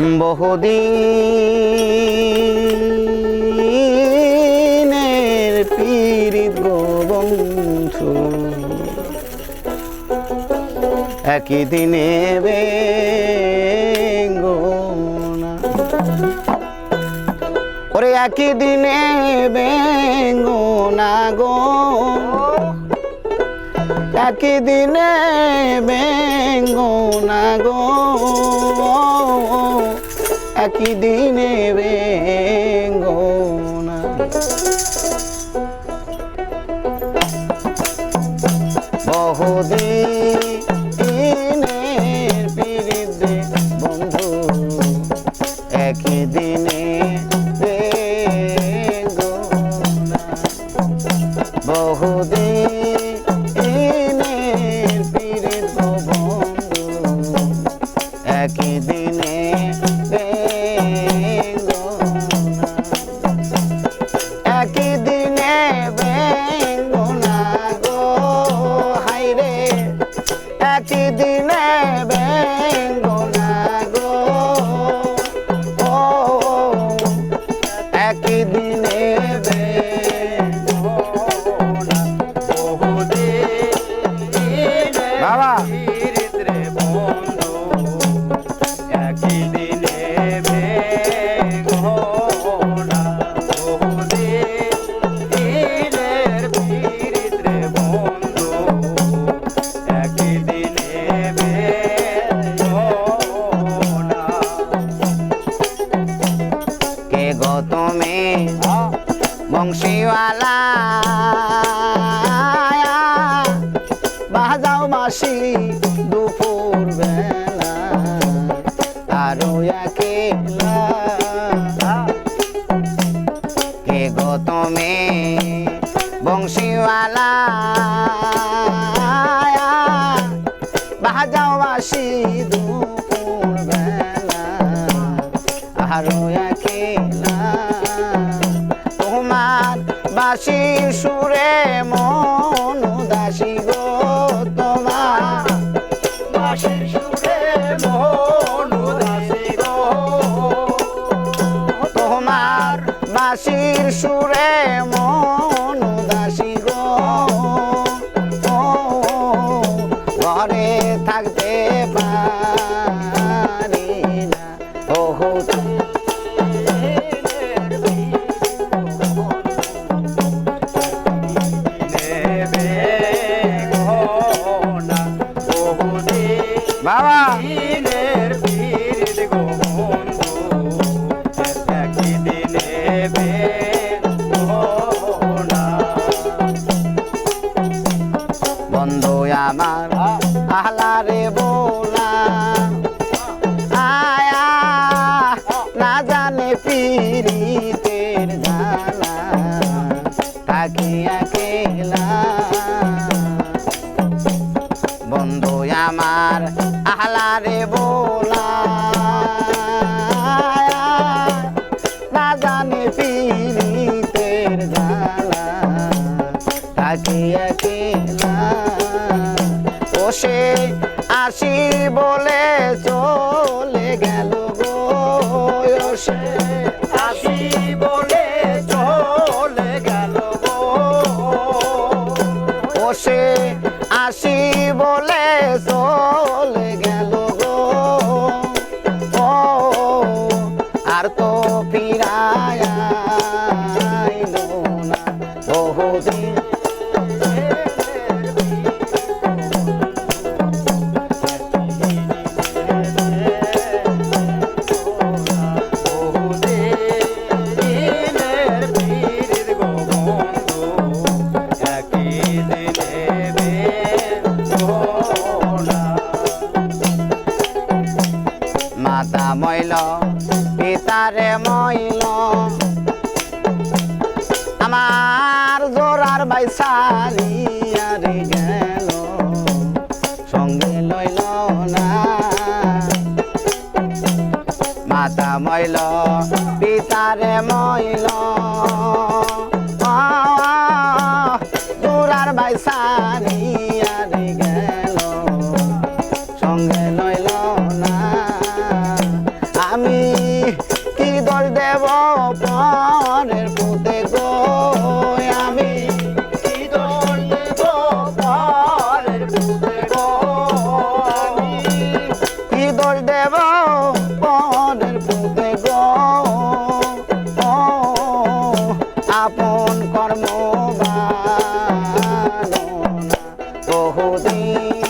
বহুদিনের পীড়িত গো বন্ধু। একই দিনে বেঙ্গনা। ওরে একই দিনে বেঙ্গনা গো। একই দিনে বেঙ্গনা গো। একই দিনে বেঙ্গনা বহুদিনের একই দিনে গো তুমি বংশীওয়ালা। বাজাও বাসি দুপুর বেলা, আরও একেলা। কে গো তুমি, বংশীওয়ালা। বাজাও বাসি দুপুর বেলা, আরও বাসি সুরে মন উদাসী গো তোমার। জানে পীরিতের জালা থাকি একেলা বন্ধু আমার আহলারে বোলা। না জানে পীরিতের জালা থাকি একেলা ও সে আসি বলে চলে বলে চলে জোরার বাই আর গেল। সঙ্গে লইল না। মাতা মইল পিতারে মইল। বহুদিন